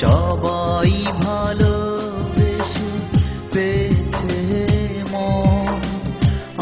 সবাই পেয়েছে মন।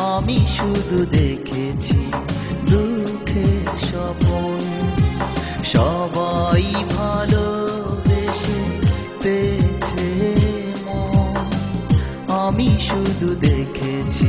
আমি শুধু দেখেছি দুঃখে স্বপন। সবাই পেয়েছে মন। আমি শুধু দেখেছি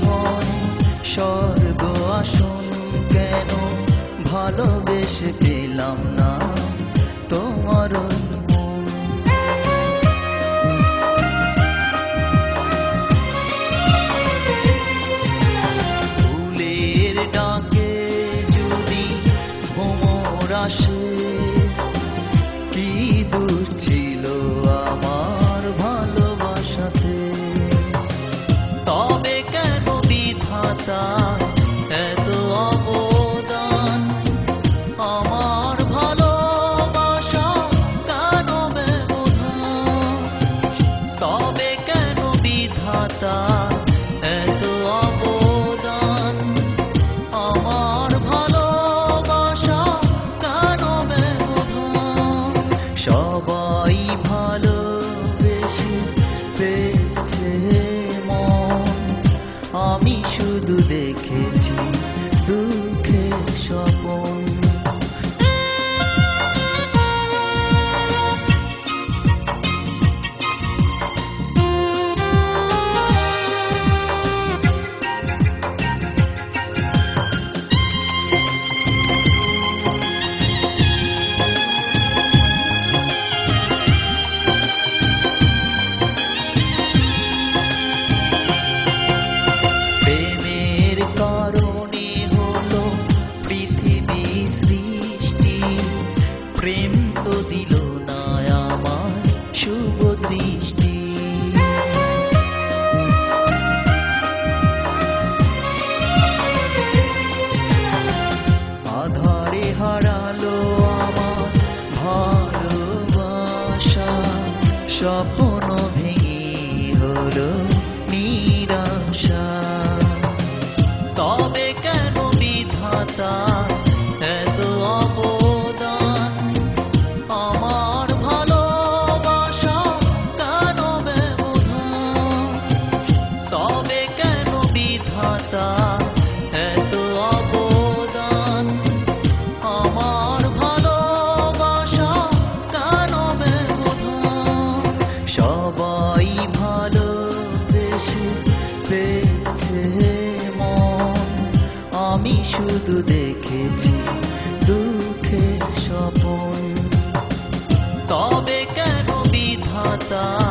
হন স্বর্গ আসন কেন? ভালোবেসে পেলাম না তোমার ফুলের ডাকে যদি ভোমর আসে শুধু দেখে কাছে পেয়েছে মন। আমি শুধু দেখেছি দুঃখে স্বপন। তবে কেন বিধাতা